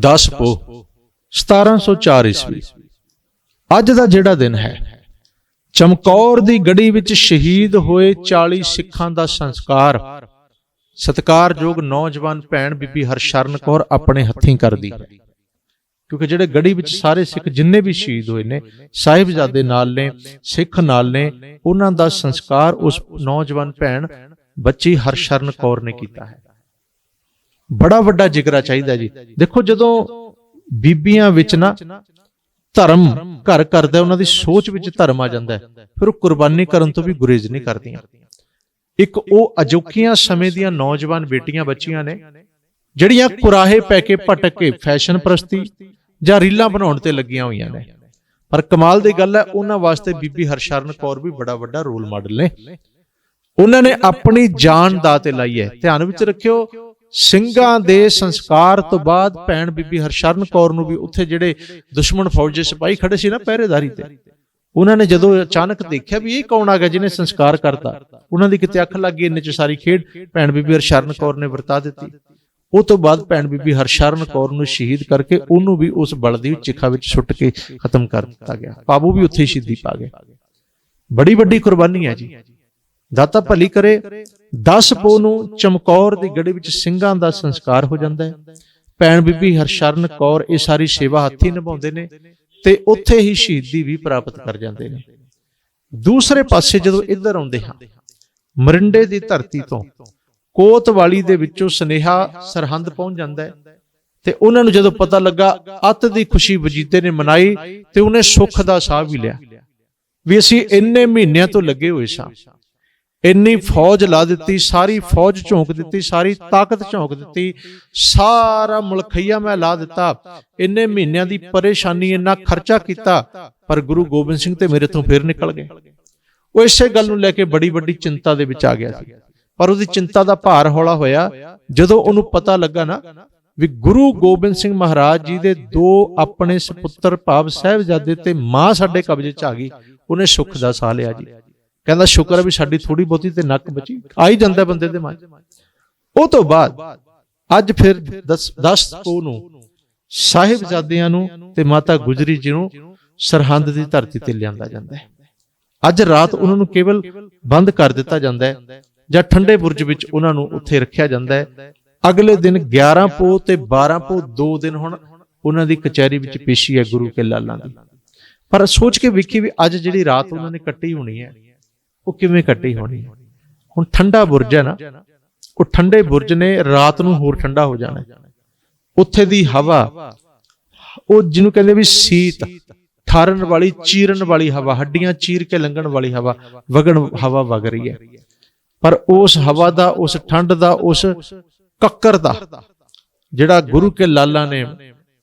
10 ਪੋ 1704 ਈਸਵੀ। ਅੱਜ ਦਾ ਜਿਹੜਾ ਦਿਨ ਹੈ, ਚਮਕੌਰ ਦੀ ਗੜੀ ਵਿੱਚ ਸ਼ਹੀਦ ਹੋਏ 40 ਸਿੱਖਾਂ ਦਾ ਸੰਸਕਾਰ। ਸਤਿਕਾਰਯੋਗ ਨੌਜਵਾਨ ਭੈਣ ਬੀਬੀ ਹਰਸ਼ਰਨ ਕੌਰ ਆਪਣੇ ਹੱਥੀਂ ਕਰਦੀ ਹੈ। ਕਿਉਂਕਿ ਜਿਹੜੇ ਗੜੀ ਵਿੱਚ ਸਾਰੇ ਸਿੱਖ ਜਿੰਨੇ ਵੀ ਸ਼ਹੀਦ ਹੋਏ ਨੇ, ਸਾਹਿਬਜ਼ਾਦੇ ਨਾਲ ਨੇ, ਸਿੱਖ ਨਾਲ ਨੇ, ਉਹਨਾਂ ਦਾ ਸੰਸਕਾਰ ਉਸ ਨੌਜਵਾਨ ਭੈਣ ਬੱਚੀ ਹਰਸ਼ਰਨ ਕੌਰ ਨੇ ਕੀਤਾ ਹੈ। ਬੜਾ ਵੱਡਾ ਜਿਗਰਾ ਚਾਹੀਦਾ ਜੀ। ਦੇਖੋ ਜਦੋਂ ਬੀਬੀਆਂ ਵਿੱਚ ਨਾ ਧਰਮ ਘਰ ਕਰਦਾ, ਉਹਨਾਂ ਦੀ ਸੋਚ ਵਿੱਚ ਧਰਮ ਆ ਜਾਂਦਾ ਫਿਰ ਉਹ ਕੁਰਬਾਨੀ ਕਰਨ ਤੋਂ ਵੀ ਗੁਰੇਜ਼ ਨਹੀਂ ਕਰਦੀਆਂ। ਇੱਕ ਉਹ ਅਜੋਕੀਆਂ ਸਮੇਂ ਦੀਆਂ ਨੌਜਵਾਨ ਬੇਟੀਆਂ ਬੱਚੀਆਂ ਨੇ, ਜਿਹੜੀਆਂ ਕੁਰਾਹੇ ਪੈ ਕੇ ਭਟਕ ਕੇ ਫੈਸ਼ਨ ਪ੍ਰਸਤੀ ਜਾਂ ਰੀਲਾਂ ਬਣਾਉਣ ਤੇ ਲੱਗੀਆਂ ਹੋਈਆਂ ਨੇ। ਪਰ ਕਮਾਲ ਦੀ ਗੱਲ ਹੈ, ਉਹਨਾਂ ਵਾਸਤੇ ਬੀਬੀ ਹਰਸ਼ਰਨ ਕੌਰ ਵੀ ਬੜਾ ਵੱਡਾ ਰੋਲ ਮਾਡਲ ਨੇ। ਉਹਨਾਂ ਨੇ ਆਪਣੀ ਜਾਨ ਦਾ ਤੇ ਲਾਈ ਹੈ। ਧਿਆਨ ਵਿੱਚ ਰੱਖਿਓ ਸਿੰਘਾਂ ਦੇ ਸੰਸਕਾਰ ਤੋਂ ਬਾਅਦ ਭੈਣ ਬੀਬੀ ਹਰਸ਼ਰਨ ਕੌਰ ਨੂੰ ਵੀ ਉੱਥੇ ਜਿਹੜੇ ਦੁਸ਼ਮਣ ਫੌਜ ਸਿਪਾਹੀ ਖੜੇ ਸੀ ਨਾ ਪਹਿਰੇਦਾਰੀ ਤੇ, ਉਹਨਾਂ ਨੇ ਜਦੋਂ ਅਚਾਨਕ ਦੇਖਿਆ ਵੀ ਇਹ ਕੌਣ ਆ ਗਿਆ ਜਿਹਨੇ ਸੰਸਕਾਰ ਕਰਤਾ, ਉਹਨਾਂ ਦੀ ਕਿਤੇ ਅੱਖ ਲੱਗ ਗਈ ਇੰਨੇ ਚ ਸਾਰੀ ਖੇਡ, ਭੈਣ ਬੀਬੀ ਹਰਸ਼ਰਨ ਕੌਰ ਨੇ ਵਰਤਾ ਦਿੱਤੀ। ਉਹ ਤੋਂ ਬਾਅਦ ਭੈਣ ਬੀਬੀ ਹਰਸ਼ਰਨ ਕੌਰ ਨੂੰ ਸ਼ਹੀਦ ਕਰਕੇ ਉਹਨੂੰ ਵੀ ਉਸ ਬਲਦੀ ਚਿਖਾ ਵਿੱਚ ਸੁੱਟ ਕੇ ਖਤਮ ਕਰ ਦਿੱਤਾ ਗਿਆ। ਬਾਬੂ ਵੀ ਉੱਥੇ ਸ਼ਹੀਦੀ ਪਾ ਗਏ। ਬੜੀ ਵੱਡੀ ਕੁਰਬਾਨੀ ਹੈ ਜੀ। ਦਾਤਾ ਭਲੀ ਕਰੇ 10 ਪੋ ਨੂੰ ਚਮਕੌਰ ਦੀ ਗੜੀ ਵਿੱਚ ਸਿੰਘਾਂ ਦਾ ਸੰਸਕਾਰ ਹੋ ਜਾਂਦਾ ਹੈ। ਭੈਣ ਬੀਬੀ ਹਰਸ਼ਰਨ ਕੌਰ ਇਹ ਸਾਰੀ ਸੇਵਾ ਹੱਥੀ ਨਿਭਾਉਂਦੇ ਨੇ ਤੇ ਉੱਥੇ ਹੀ ਸ਼ਹੀਦੀ ਵੀ ਪ੍ਰਾਪਤ ਕਰ ਜਾਂਦੇ ਨੇ। ਦੂਸਰੇ ਪਾਸੇ ਜਦੋਂ ਇੱਧਰ ਆਉਂਦੇ ਹਾਂ ਮਰਿੰਡੇ ਦੀ ਧਰਤੀ ਤੋਂ ਕੋਤਵਾਲੀ ਦੇ ਵਿੱਚੋਂ ਸਨੇਹਾ ਸਰਹੰਦ ਪਹੁੰਚ ਜਾਂਦਾ ਹੈ। ਤੇ ਉਹਨਾਂ ਨੂੰ ਜਦੋਂ ਪਤਾ ਲੱਗਾ ਅੱਤ ਦੀ ਖੁਸ਼ੀ ਵਜੀਦੇ ਨੇ ਮਨਾਈ ਤੇ ਉਹਨੇ ਸੁੱਖ ਦਾ ਸਾਹ ਵੀ ਲਿਆ। ਵੀ ਅਸੀਂ ਇੰਨੇ ਮਹੀਨਿਆਂ ਤੋਂ ਲੱਗੇ ਹੋਏ ਸਾਂ ਇੰਨੀ ਫੌਜ ਲਾ ਦਿੱਤੀ, ਸਾਰੀ ਫੌਜ ਝੋਂਕ ਦਿੱਤੀ, ਸਾਰੀ ਤਾਕਤ ਝੋਂਕ ਦਿੱਤੀ, ਸਾਰਾ ਮੁਲਖਈਆ ਮੈਂ ਲਾ ਦਿੱਤਾ। ਇੰਨੇ ਮਹੀਨਿਆਂ ਦੀ ਪਰੇਸ਼ਾਨੀ, ਇੰਨਾ ਖਰਚਾ ਕੀਤਾ, ਪਰ ਗੁਰੂ ਗੋਬਿੰਦ ਸਿੰਘ ਤੇ ਮੇਰੇ ਤੋਂ ਫੇਰ ਨਿਕਲ ਗਏ। ਉਹ ਇਸੇ ਗੱਲ ਨੂੰ ਲੈ ਕੇ ਬੜੀ ਵੱਡੀ ਚਿੰਤਾ ਦੇ ਵਿੱਚ ਆ ਗਿਆ ਸੀ। ਪਰ ਉਹਦੀ ਚਿੰਤਾ ਦਾ ਭਾਰ ਹੌਲਾ ਹੋਇਆ। ਜਦੋਂ ਉਹਨੂੰ ਪਤਾ ਲੱਗਾ ਨਾ ਵੀ ਗੁਰੂ ਗੋਬਿੰਦ ਸਿੰਘ ਮਹਾਰਾਜ ਜੀ ਦੇ ਦੋ ਆਪਣੇ ਸੁਪੁੱਤਰ ਭਾਵ ਸਾਹਿਬਜ਼ਾਦੇ ਤੇ ਮਾਂ ਸਾਡੇ ਕਬਜ਼ੇ 'ਚ ਆ ਗਈ, ਉਹਨੇ ਸੁੱਖ ਦਾ ਸਾਹ ਲਿਆ ਜੀ। ਕਹਿੰਦਾ, ਸ਼ੁਕਰ ਹੈ ਵੀ ਸਾਡੀ ਥੋੜੀ ਬਹੁਤੀ ਤੇ ਨੱਕ ਬਚੀ। ਆ ਹੀ ਜਾਂਦਾ ਬੰਦੇ ਦੇ ਮਨ ਉਹ ਤੋਂ ਬਾਅਦ ਅੱਜ ਫਿਰ 10 10 ਕੋ ਨੂੰ ਸਾਹਿਬਜ਼ਾਦਿਆਂ ਨੂੰ ਤੇ ਮਾਤਾ ਗੁਜਰੀ ਜੀ ਨੂੰ ਸਰਹੰਦ ਦੀ ਧਰਤੀ ਤੇ ਲਿਆਂਦਾ ਜਾਂਦਾ ਹੈ। ਅੱਜ ਰਾਤ ਉਹਨਾਂ ਨੂੰ ਕੇਵਲ ਬੰਦ ਕਰ ਦਿੱਤਾ ਜਾਂਦਾ ਹੈ ਜਾਂ ਠੰਡੇ ਬੁਰਜ ਵਿੱਚ ਉਹਨਾਂ ਨੂੰ ਉੱਥੇ ਰੱਖਿਆ ਜਾਂਦਾ ਹੈ। ਅਗਲੇ ਦਿਨ 11 ਪੋ ਤੇ 12 ਪੋ ਦੋ ਦਿਨ ਹੁਣ ਉਹਨਾਂ ਦੀ ਕਚਹਿਰੀ ਵਿੱਚ ਪੇਸ਼ੀ ਹੈ ਗੁਰੂ ਕੇ ਲਾਲਾਂ ਦੀ। ਪਰ ਸੋਚ ਕੇ ਵੇਖੀ ਵੀ ਅੱਜ ਜਿਹੜੀ ਰਾਤ ਉਹਨਾਂ ਨੇ ਕੱਟੀ ਹੋਣੀ ਹੈ ਉਹ ਕਿਵੇਂ ਕੱਟੀ ਹੋਣੀ ਹੁਣ ਠੰਡਾ ਬੁਰਜ ਹੈ ਨਾ, ਉਹ ਠੰਡੇ ਬੁਰਜ ਨੇ ਰਾਤ ਨੂੰ ਹੋਰ ਠੰਡਾ ਹੋ ਜਾਣਾ ਉੱਥੇ ਦੀ ਹਵਾ, ਉਹ ਜਿਹਨੂੰ ਕਹਿੰਦੇ ਵੀ ਸੀਤ, ਠਾਰਨ ਵਾਲੀ, ਚੀਰਨ ਵਾਲੀ ਹਵਾ, ਹੱਡੀਆਂ ਚੀਰ ਕੇ ਲੰਘਣ ਵਾਲੀ ਹਵਾ, ਵਗਣ ਹਵਾ ਵਗ ਰਹੀ ਹੈ। ਪਰ ਉਸ ਹਵਾ ਦਾ, ਉਸ ਠੰਡ ਦਾ, ਉਸ ਕੱਕਰ ਦਾ, ਜਿਹੜਾ ਗੁਰੂ ਕੇ ਲਾਲਾ ਨੇ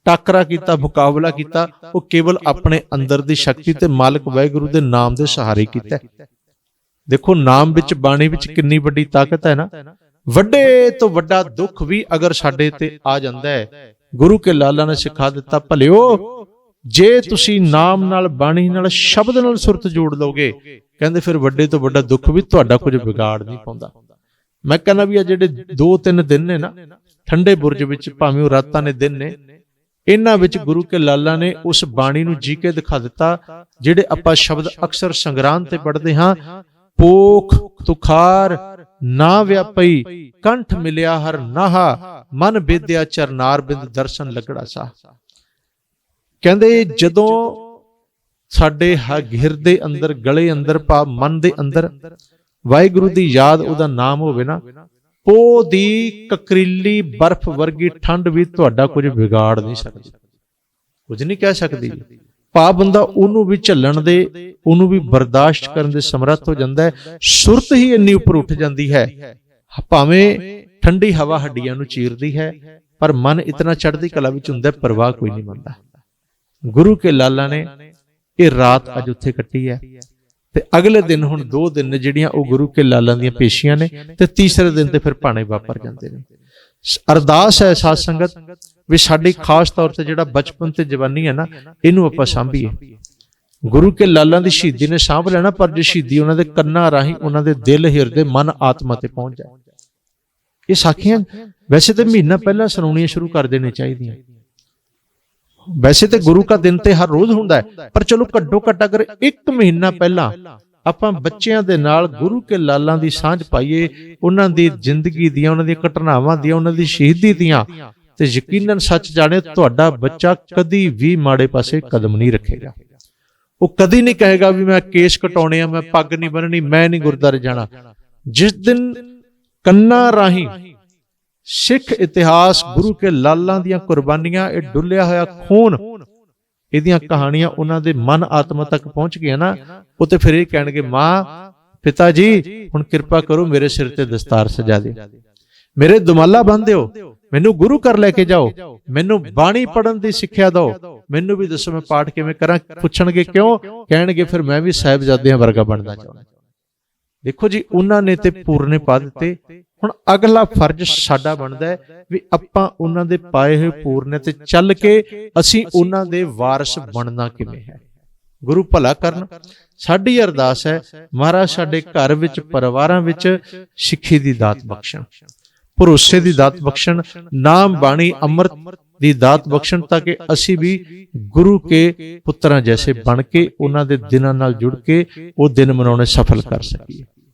ਟਾਕਰਾ ਕੀਤਾ, ਮੁਕਾਬਲਾ ਕੀਤਾ, ਉਹ ਕੇਵਲ ਆਪਣੇ ਅੰਦਰ ਦੀ ਸ਼ਕਤੀ ਤੇ ਮਾਲਕ ਵਾਹਿਗੁਰੂ ਦੇ ਨਾਮ ਦੇ ਸਹਾਰੇ ਕੀਤਾ ਦੇਖੋ ਨਾਮ ਵਿੱਚ ਬਾਣੀ ਵਿੱਚ ਕਿੰਨੀ ਵੱਡੀ ਤਾਕਤ ਹੈ ਨਾ? ਵੱਡੇ ਤੋਂ ਵੱਡਾ ਦੁੱਖ ਵੀ ਅਗਰ ਸਾਡੇ ਤੇ ਆ ਜਾਂਦਾ ਹੈ। ਗੁਰੂ ਕੇ ਲਾਲਾ ਨੇ ਸਿਖਾ ਦਿੱਤਾ ਭਲਿਓ ਜੇ ਤੁਸੀਂ ਨਾਮ ਨਾਲ ਬਾਣੀ ਨਾਲ ਸ਼ਬਦ ਨਾਲ ਸੁਰਤ ਜੋੜ ਲਓਗੇ ਕਹਿੰਦੇ ਫਿਰ ਵੱਡੇ ਤੋਂ ਵੱਡਾ ਦੁੱਖ ਵੀ ਤੁਹਾਡਾ ਕੁਝ ਵਿਗਾੜ ਨਹੀਂ ਪਾਉਂਦਾ। ਮੈਂ ਕਹਿੰਦਾ ਵੀ ਆ ਜਿਹੜੇ 2-3 ਦਿਨ ਨੇ ਨਾ ਠੰਡੇ ਬੁਰਜ ਵਿੱਚ ਭਾਵੇਂ ਉਹ ਰਾਤਾਂ ਨੇ ਦਿਨ ਨੇ ਇਹਨਾਂ ਵਿੱਚ ਗੁਰੂ ਕੇ ਲਾਲਾ ਨੇ ਉਸ ਬਾਣੀ ਨੂੰ ਜੀ ਕੇ ਦਿਖਾ ਦਿੱਤਾ ਜਿਹੜੇ ਆਪਾਂ ਸ਼ਬਦ ਅਕਸਰ ਸੰਗਰਾਮ ਤੇ ਪੜ੍ਹਦੇ ਹਾਂ ਪੋਖ ਤੁਖਾਰ ਨਾ ਵਿਆਪਈ, ਕੰਠ ਮਿਲਿਆ ਹਰ ਨਾਹਾ, ਮਨ ਬੇਦਿਆ ਚਰਨਾਰ ਬਿੰਦ ਦਰਸ਼ਨ ਲੱਗੜਾ ਸਾ। ਕਹਿੰਦੇ ਜਦੋਂ ਸਾਡੇ ਹ- ਹਿਰਦੇ ਅੰਦਰ, ਗਲੇ ਅੰਦਰ, ਪਾ ਮਨ ਦੇ ਅੰਦਰ ਵਾਹਿਗੁਰੂ ਦੀ ਯਾਦ ਉਹਦਾ ਨਾਮ ਹੋਵੇ ਨਾ ਪੋ ਦੀ ਕਕਰੀਲੀ ਬਰਫ਼ ਵਰਗੀ ਠੰਡ ਵੀ ਤੁਹਾਡਾ ਕੁਝ ਵਿਗਾੜ ਨਹੀਂ ਸਕਦੀ। ਕੁਝ ਨਹੀਂ ਕਹਿ ਸਕਦੀ। ਪਾ ਬੰਦਾ ਉਹਨੂੰ ਵੀ ਝੱਲਣ ਦੇ, ਉਹਨੂੰ ਵੀ ਬਰਦਾਸ਼ਤ ਕਰਨ ਦੇ ਸਮਰੱਥ ਹੋ ਜਾਂਦਾ ਹੈ। ਸੁਰਤ ਹੀ ਇੰਨੀ ਉੱਪਰ ਉੱਠ ਜਾਂਦੀ ਹੈ। ਭਾਵੇਂ ਠੰਡੀ ਹਵਾ ਹੱਡੀਆਂ ਨੂੰ ਚੀਰਦੀ ਹੈ, ਪਰ ਮਨ ਇਤਨਾ ਚੜ੍ਹਦੀ ਕਲਾ ਵਿੱਚ ਹੁੰਦਾ ਪਰਵਾਹ ਕੋਈ ਨਹੀਂ ਮੰਨਦਾ। ਗੁਰੂ ਕੇ ਲਾਲਾ ਨੇ ਇਹ ਰਾਤ ਅੱਜ ਉੱਥੇ ਕੱਟੀ ਹੈ। ਤੇ ਅਗਲੇ ਦਿਨ ਹੁਣ ਦੋ ਦਿਨ ਨੇ ਜਿਹੜੀਆਂ ਉਹ ਗੁਰੂ ਕੇ ਲਾਲਾਂ ਦੀਆਂ ਪੇਸ਼ੀਆਂ ਨੇ, ਤੇ ਤੀਸਰੇ ਦਿਨ ਤੇ ਫਿਰ ਭਾਣੇ ਵਾਪਰ ਜਾਂਦੇ ਨੇ। ਅਰਦਾਸ ਹੈ ਸਾਧ ਸੰਗਤ ਵੀ ਸਾਡੀ ਖਾਸ ਤੌਰ ਤੇ ਜਿਹੜਾ ਬਚਪਨ ਤੇ ਜਵਾਨੀ ਹੈ ਨਾ ਇਹਨੂੰ ਆਪਾਂ ਸਾਂਭੀਏ। ਗੁਰੂ ਕੇ ਲਾਲਾਂ ਦੀ ਸ਼ਹੀਦੀ ਨੇ ਸਾਂਭ ਲੈਣਾ ਪਰ ਜੇ ਸ਼ਹੀਦੀ ਉਹਨਾਂ ਦੇ ਕੰਨਾਂ ਰਾਹੀਂ ਉਹਨਾਂ ਦੇ ਦਿਲ ਹਿਰਦੇ ਮਨ ਆਤਮਾ ਤੇ ਪਹੁੰਚ ਜਾਏ। ਇਹ ਸਾਖੀਆਂ ਵੈਸੇ ਤੇ ਮਹੀਨਾ ਪਹਿਲਾਂ ਸੁਣਾਉਣੀਆਂ ਸ਼ੁਰੂ ਕਰ ਦੇਣੀ ਚਾਹੀਦੀਆਂ। ਵੈਸੇ ਤੇ ਗੁਰੂ ਦਾ ਦਿਨ ਤੇ ਹਰ ਰੋਜ਼ ਹੁੰਦਾ ਹੈ ਪਰ ਚਲੋ ਘੱਟੋ ਘੱਟ ਅਗਰ 1 ਮਹੀਨਾ ਪਹਿਲਾਂ ਆਪਾਂ ਬੱਚਿਆਂ ਦੇ ਨਾਲ ਗੁਰੂ ਕੇ ਲਾਲਾਂ ਦੀ ਸਾਂਝ ਪਾਈਏ ਉਹਨਾਂ ਦੀ ਜ਼ਿੰਦਗੀ ਦੀਆਂ ਉਹਨਾਂ ਦੀਆਂ ਘਟਨਾਵਾਂ ਦੀਆਂ ਉਹਨਾਂ ਦੀ ਸ਼ਹੀਦੀ ਦੀਆਂ ਤੇ ਯਕੀਨਨ ਸੱਚ ਜਾਣੇ ਤੁਹਾਡਾ ਬੱਚਾ ਕਦੀ ਵੀ ਮਾੜੇ ਪਾਸੇ ਕਦਮ ਨਹੀਂ ਰੱਖੇਗਾ। ਉਹ ਕਦੀ ਨਹੀਂ ਕਹੇਗਾ ਵੀ ਮੈਂ ਕੇਸ ਕਟਾਉਣੇ ਆ ਮੈਂ ਪੱਗ ਨਹੀਂ ਬੰਨਣੀ ਮੈਂ ਨਹੀਂ ਗੁਰਦਾਰੇ ਜਾਣਾ। ਜਿਸ ਦਿਨ ਕੰਨਾਂ ਰਾਹੀਂ ਸਿੱਖ ਇਤਿਹਾਸ ਗੁਰੂ ਕੇ ਲਾਲਾਂ ਦੀਆਂ ਕੁਰਬਾਨੀਆਂ ਇਹ ਡੁੱਲਿਆ ਹੋਇਆ ਖੂਨ ਇਹਦੀਆਂ ਕਹਾਣੀਆਂ ਉਹਨਾਂ ਦੇ ਮਨ ਆਤਮਾ ਤੱਕ ਪਹੁੰਚ ਗਈਆਂ ਨਾ ਉਹ ਤੇ ਫਿਰ ਇਹ ਕਹਿਣਗੇ ਮਾਂ ਪਿਤਾ ਜੀ ਹੁਣ ਕਿਰਪਾ ਕਰੋ ਮੇਰੇ ਸਿਰ ਤੇ ਦਸਤਾਰ ਸਜਾ ਦਿਓ। ਮੇਰੇ ਦੁਮਾਲਾ ਬੰਨ੍ਹ ਦਿਓ। ਮੈਨੂੰ ਗੁਰੂ ਘਰ ਲੈ ਕੇ ਜਾਓ। ਮੈਨੂੰ ਬਾਣੀ ਪੜਨ ਦੀ ਸਿੱਖਿਆ ਦਿਓ। ਮੈਨੂੰ ਵੀ ਦੱਸੋ ਮੈਂ ਪਾਠ ਕਿਵੇਂ ਕਰਾਂ ਪੁੱਛਣਗੇ ਕਿਉਂ? ਕਹਿਣਗੇ ਫਿਰ ਮੈਂ ਵੀ ਸਾਹਿਬਜ਼ਾਦਿਆਂ ਵਰਗਾ ਬਣਨਾ ਚਾਹੁੰਦਾ। ਦੇਖੋ ਜੀ ਉਹਨਾਂ ਨੇ ਤੇ ਪੂਰਨੇ ਪਾ ਦਿੱਤੇ। ਹੁਣ ਅਗਲਾ ਫਰਜ਼ ਸਾਡਾ ਬਣਦਾ ਹੈ ਵੀ ਆਪਾਂ ਉਹਨਾਂ ਦੇ ਪਾਏ ਹੋਏ ਪੂਰਨੇ ਤੇ ਚੱਲ ਕੇ ਅਸੀਂ ਉਹਨਾਂ ਦੇ ਵਾਰਿਸ ਬਣਨਾ ਕਿਵੇਂ ਹੈ। ਗੁਰੂ ਭਲਾ ਕਰਨ। ਸਾਡੀ ਅਰਦਾਸ ਹੈ ਮਹਾਰਾਜ ਸਾਡੇ ਘਰ ਵਿੱਚ ਪਰਿਵਾਰਾਂ ਵਿੱਚ ਸਿੱਖੀ ਦੀ ਦਾਤ ਬਖਸ਼ਣ। ਭਰੋਸੇ ਦੀ ਦਾਤ ਬਖਸ਼ਣ, ਨਾਮ ਬਾਣੀ ਅੰਮ੍ਰਿਤ ਦੀ ਦਾਤ ਬਖਸ਼ਣ ਤਾਂ ਕਿ ਅਸੀਂ ਵੀ ਗੁਰੂ ਕੇ ਪੁੱਤਰਾਂ ਜੈਸੇ ਬਣ ਕੇ ਉਹਨਾਂ ਦੇ ਦਿਨਾਂ ਨਾਲ ਜੁੜ ਕੇ ਉਹ ਦਿਨ ਮਨਾਉਣੇ ਸਫਲ ਕਰ ਸਕੀਏ।